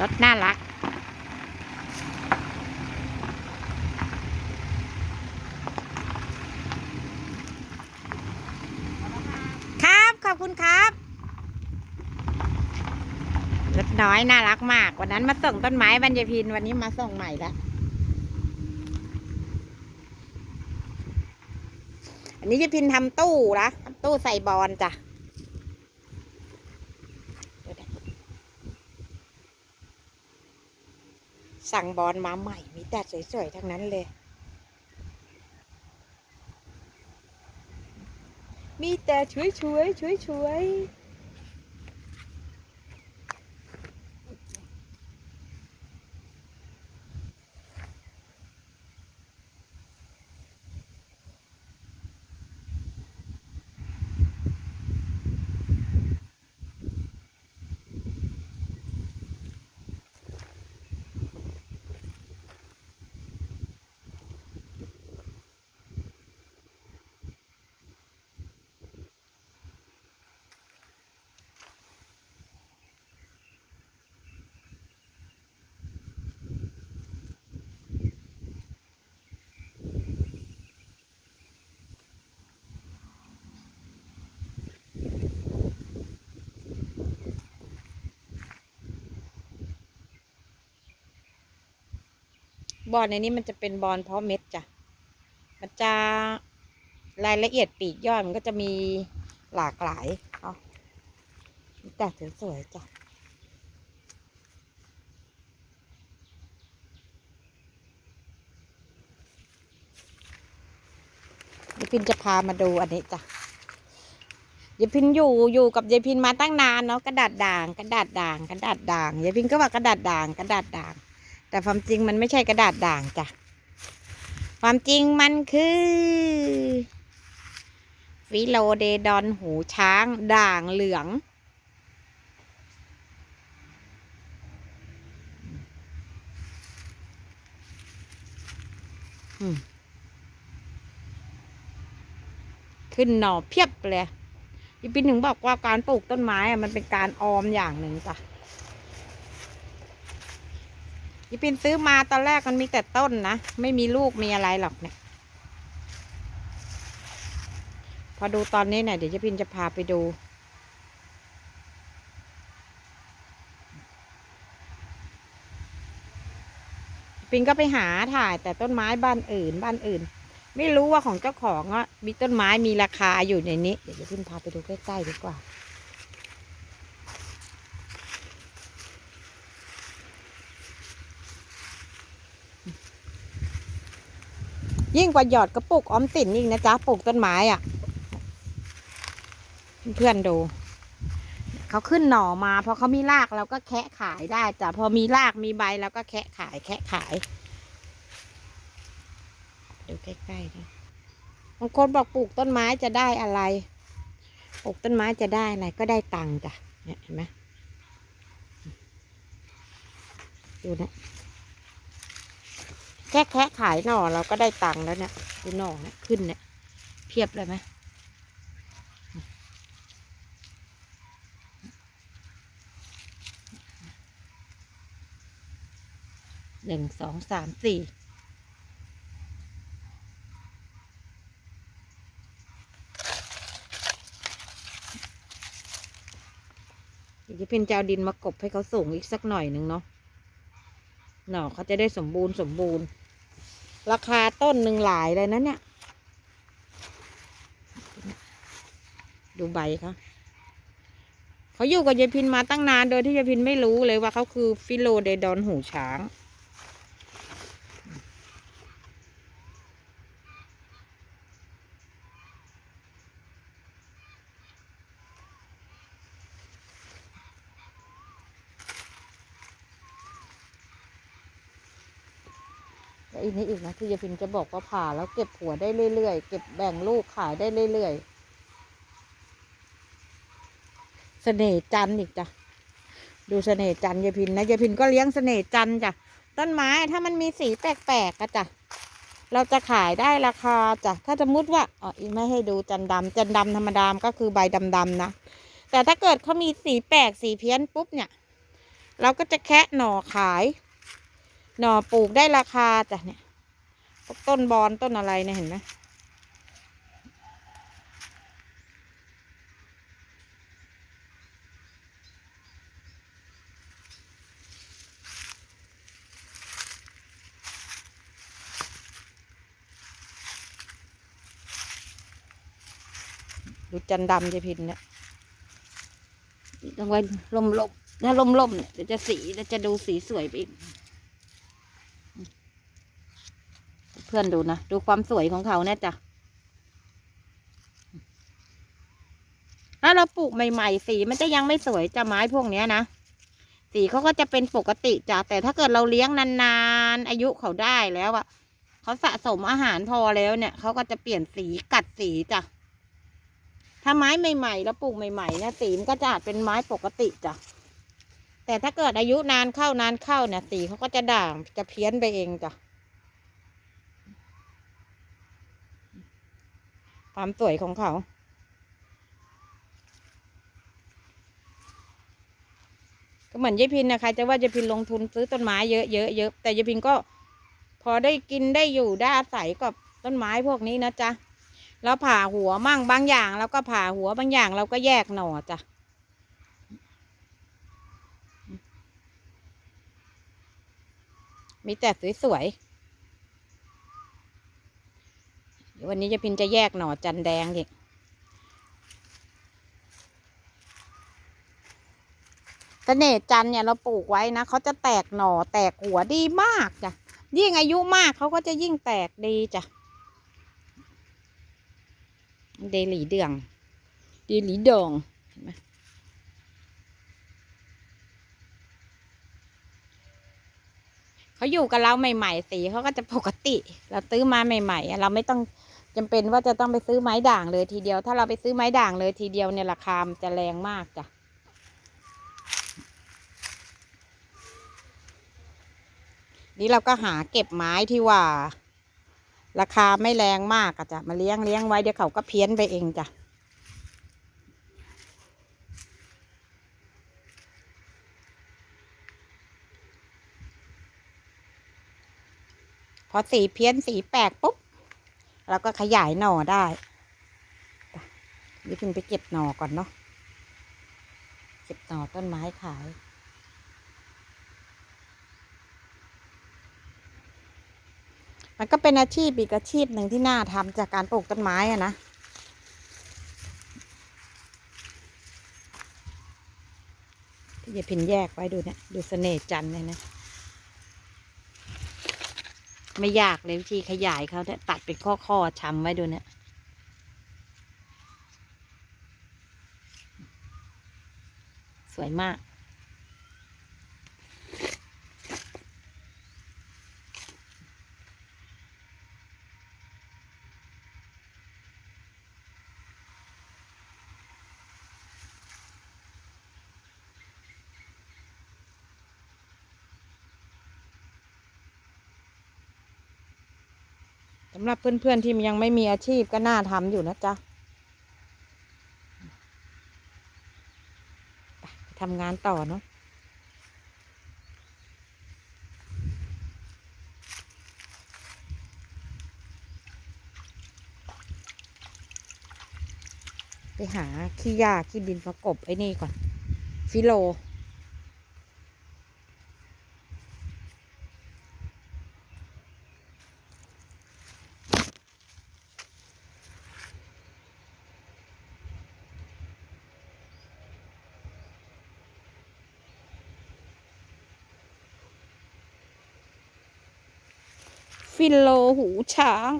รถน่ารัก ครับขอบคุณครับรถน้อยน่ารักมาก วันนั้นมาส่งต้นไม้บรรยพินวันนี้มาส่งใหม่ล้วอันนี้ยายพินทำตู้นะทำตู้ใส่บอลจ้ะดูดิ สั่งบอลมาใหม่ มีแต่สวย ๆ ทั้งนั้นเลย มีแต่ช่วยช่วยช่วยช่วย บอลในนี้มันจะเป็นบอลเพาะเม็ดจ้ะ มันจะรายละเอียดปีกยอดมันก็จะมีหลากหลายเอาแต่สวยๆจ้ะยายพินจะพามาดูอันนี้จ้ะยายพินอยู่อยู่กับยายพินมาตั้งนานเนาะกระดาษด่างกระดาษด่างกระดาษด่างยายพินก็ว่ากระดาษด่างกระดาษด่าง แต่ความจริงมันไม่ใช่กระดาษด่างจ้ะ ความจริงมันคือฟิโลเดดอนหูช้างด่างเหลือง ขึ้นหน่อเพียบเลยยี่ปีหนึ่งบอกว่าการปลูกต้นไม้อะมันเป็นการออมอย่างหนึ่งจ้ะ ยี่ปินซื้อมาตอนแรกมันมีแต่ต้นนะ ไม่มีลูกมีอะไรหรอกเนี่ย พอดูตอนนี้เนี่ยเดี๋ยวยี่ปินจะพาไปดู ปินก็ไปหาถ่ายแต่ต้นไม้บ้านอื่นบ้านอื่น ไม่รู้ว่าของเจ้าของอะมีต้นไม้มีราคาอยู่ในนี้ เดี๋ยวจะพิมพาไปดูใกล้ๆดีกว่า ยิ่งกว่าหยอดกระปุกออมสินอีกนะจ๊ะปลูกต้นไม้อะ เพื่อนดู เขาขึ้นหน่อมาพอเขามีรากเราก็แคะขายได้จ้ะพอมีรากมีใบเราก็แคะขาย แคะขายดูใกล้ๆดิบางคนบอกปลูกต้นไม้จะได้อะไร ปลูกต้นไม้จะได้อะไรก็ได้ตังค์จ้ะเนี่ยเห็นไหมดูนะ แค่แค่ขายหน่อเราก็ได้ตังค์แล้วเนี่ยดูหน่อเนี่ยขึ้นเนี่ย เพียบเลยไหมหนึ่งสองสามสี่เดี๋ยวจะเป็นจะเอาดินมากบให้เขาสูงอีกสักหน่อยหนึ่งเนาะ หน่อเขาจะได้สมบูรณ์สมบูรณ์ ราคาต้นหนึ่งหลายเลยนะเนี่ย ดูใบเขาเขาอยู่กับยายพินมาตั้งนานโดยที่ยายพินไม่รู้เลยว่าเขาคือฟิโลเดดอนหูช้าง แล้วอีกนี้อีกนะที่ยาพินจะบอกว่าผ่าแล้วเก็บหัวได้เรื่อยๆ เก็บแบ่งลูกขายได้เรื่อยๆ เสน่ห์จันอีกจ้ะ ดูเสน่ห์จันยาพินนะยาพินก็เลี้ยงเสน่ห์จันจ้ะ ต้นไม้ถ้ามันมีสีแปลกๆก็จ้ะ เราจะขายได้ราคาจ้ะ ถ้าสมมติว่า อ๋อ อีกไม่ให้ดูจันทร์ดำจันทร์ดำธรรมดามก็คือใบดำๆนะ แต่ถ้าเกิดเขามีสีแปลกสีเพี้ยนปุ๊บเนี่ย เราก็จะแคะหน่อขาย หน่อปลูกได้ราคาจ้ะเนี่ยพวกต้นบอนต้นอะไรเนี่ยเห็นไหมดูจันดำจะพินเนี่ยต้องไว้ลมลมถ้าลมลมเนี่ยเดี๋ยวจะสีเดี๋ยวจะดูสีสวยไปอีก เพื่อนดูนะ ดูความสวยของเขาเนี่ยจ้ะถ้าเราปลูกใหม่ๆ สีมันจะยังไม่สวยจะไม้พวกเนี้ยนะ สีเขาก็จะเป็นปกติจ้ะแต่ถ้าเกิดเราเลี้ยงนานๆ อายุเขาได้แล้วอะเขาสะสมอาหารพอแล้วเนี่ยเขาก็จะเปลี่ยนสีกัดสีจ้ะถ้าไม้ใหม่ๆแล้วปลูกใหม่ๆเนี่ยสีมันก็จะอาจเป็นไม้ปกติจ้ะแต่ถ้าเกิดอายุนานเข้านานเข้าเนี่ยสีเขาก็จะด่างจะเพี้ยนไปเองจ้ะ ความสวยของเขา ก็เหมือนยายพินนะคะจะว่ายายพินลงทุนซื้อต้นไม้เยอะเยอะเยอะแต่ยายพินก็ พอได้กินได้อยู่ได้อาศัยกับต้นไม้พวกนี้นะจ๊ะแล้วผ่าหัวมั่งบางอย่างเราก็ผ่าหัวบางอย่างเราก็แยกหน่อจ้ะมีแต่สวยๆ เดี๋ย วันนี้จะพินจะแยกหน่อจันแดงอีกเสน่จันเนี่ยเราปลูกไว้นะเขาจะแตกหน่อแตกหัวดีมากจ้ะยิ่งอายุมากเขาก็จะยิ่งแตกดีจ้ะเดลีเดืองเดลีดองเห็นไหม เขาอยู่กับเราใหม่ ๆ สีเขาก็จะปกติ เราซื้อมาใหม่ ๆ เราไม่ต้องจำเป็นว่าจะต้องไปซื้อไม้ด่างเลยทีเดียว ถ้าเราไปซื้อไม้ด่างเลยทีเดียวเนี่ยราคามจะแรงมากจ้ะนี่เราก็หาเก็บไม้ที่ว่า ราคาไม่แรงมากอะจ้ะมาเลี้ยงเลี้ยงไว้เดี๋ยวเขาก็เพี้ยนไปเองจ้ะ อสีเพี้ยนสีแปลกปุ๊บเราก็ขยายหน่อได้นี่พินไปเก็บหน่อก่อนเนาะเก็บหน่อต้นไม้ขายมันก็เป็นอาชีพอีกอาชีพหนึ่งที่น่าทำจากการปลูกต้นไม้อะนะ ที่จะพินแยกไว้ดูเนี่ยดูเสน่ห์จันเลยนะ ไม่ยากเลยวิธีขยายเขาเนี่ยตัดเป็นข้อๆช้ำไว้ดูเนี่ยสวยมาก สำหรับเพื่อนๆที่ยังไม่มีอาชีพก็น่าทำอยู่นะจ๊ะไปทำงานต่อเนาะไปหาขี้ยาขี้ดินประกบไอ้นี่ก่อน ฟิโล ฟิโลหูช้าง